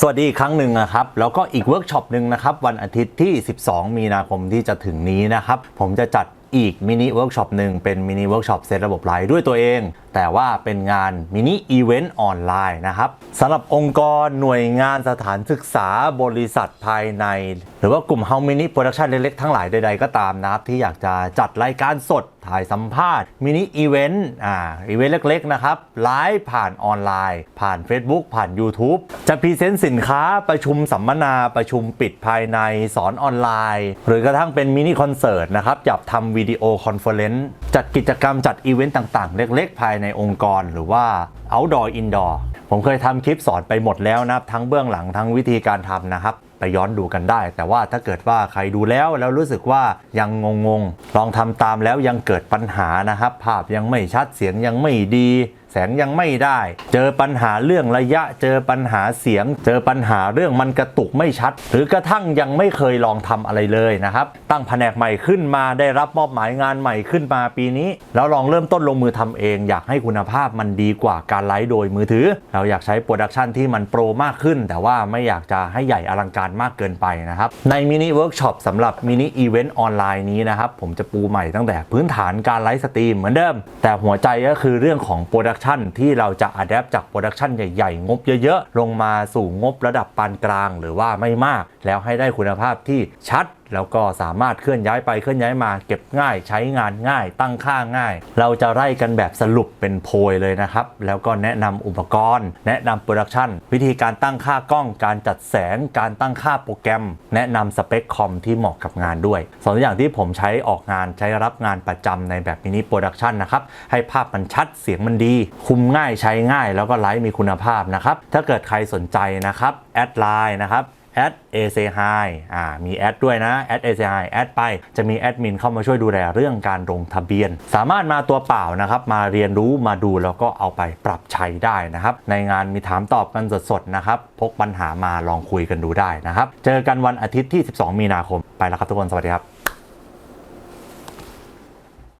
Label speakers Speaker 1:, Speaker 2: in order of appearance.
Speaker 1: สวัสดีอีกครั้งหนึ่งนะครับ แล้วก็อีกเวิร์กช็อปหนึ่งนะครับ วันอาทิตย์ที่ 12 มีนาคมที่จะถึงนี้นะครับ ผมจะจัดอีกมินิเวิร์กช็อปหนึ่งเป็นมินิเวิร์กช็อปเซตระบบไลน์ด้วยตัวเอง แต่ว่าเป็นงานมินิอีเวนต์ออนไลน์นะครับสำหรับองค์กรหน่วยงานสถานศึกษาบริษัทภายในหรือว่ากลุ่มเฮามินิโปรดักชันเล็กๆ ทั้งหลายใดๆ ก็ตามนะครับ ที่อยากจะจัดรายการสดถ่ายสัมภาษณ์มินิอีเวนต์อ่าอีเวนต์เล็กๆ นะครับไลฟ์ผ่านออนไลน์ ผ่าน Facebook ผ่าน YouTube จะพรีเซนต์สินค้าประชุมสัมมนาประชุมปิดภายในสอนออนไลน์ หรือกระทั่งเป็นมินิคอนเสิร์ตนะครับจับทำวิดีโอคอนเฟอเรนซ์จัดกิจกรรมจัดอีเวนต์ต่างๆ เล็กๆ ภายในองค์กร หรือว่า outdoor indoor ผมเคยทำคลิปสอนไปหมดแล้วนะครับทั้งเบื้องหลังทั้งวิธีการทำนะครับ ไปย้อนดูกันได้ แต่ว่าถ้าเกิดว่าใครดูแล้วแล้วรู้สึกว่ายังงงๆ ลองทำตามแล้วยังเกิดปัญหานะครับ ภาพยังไม่ชัดเสียงยังไม่ดี สงยังไม่ได้ เจอปัญหาเรื่องระยะ เจอปัญหาเสียง เจอปัญหาเรื่องมันกระตุกไม่ชัด หรือกระทั่งยังไม่เคยลองทำอะไรเลยนะครับ ตั้งแผนกใหม่ขึ้นมาได้รับมอบหมายงานใหม่ขึ้นมาปีนี้ แล้วลองเริ่มต้นลงมือทำเอง อยากให้คุณภาพมันดีกว่าการไลฟ์โดยมือถือ เราอยากใช้โปรดักชันที่มันโปรมากขึ้น แต่ว่าไม่อยากจะให้ใหญ่อลังการมากเกินไปนะครับ ในมินิเวิร์กช็อปสำหรับมินิอีเวนต์ออนไลน์นี้นะครับผมจะปูใหม่ตั้งแต่พื้นฐานการไลฟ์สตรีมเหมือนเดิม แต่หัวใจก็คือเรื่องของโปรดักชันที่เราจะอัดแอปจากโปรดักชันใหญ่ๆ งบเยอะๆ ลงมาสู่งบระดับปานกลางหรือว่าไม่มาก แล้วให้ได้คุณภาพที่ชัด แล้วก็สามารถเคลื่อนย้ายไปเคลื่อนย้ายมาเก็บง่ายใช้งานง่าย ตั้งค่าง่าย เราจะไล่กันแบบสรุปเป็นโพยเลยนะครับ แล้วก็แนะนำอุปกรณ์ แนะนำโปรดักชันวิธีการตั้งค่ากล้องการจัดแสง การตั้งค่าโปรแกรม แนะนำสเปคคอมที่เหมาะกับงานด้วยสองอย่างที่ผมใช้ออกงานใช้รับงานประจำในแบบมินิโปรดักชันนะครับให้ภาพมันชัดเสียงมันดี คุมง่ายใช้ง่าย แล้วก็ไลฟ์มีคุณภาพนะครับถ้าเกิดใครสนใจนะครับแอดไลน์นะครับ แอดเอเซไฮอ่ามีแอดด้วยนะแอดเอเซไฮแอดไปจะมีแอดมินเข้ามาช่วยดูแลเรื่องการลงทะเบียน สามารถมาตัวเปล่านะครับ มาเรียนรู้มาดูแล้วก็เอาไปปรับใช้ได้นะครับ ในงานมีถามตอบกันสดๆนะครับพกปัญหามาลองคุยกันดูได้นะครับ เจอกันวันอาทิตย์ที่ 12 มีนาคมไปแล้วครับทุกคนสวัสดีครับ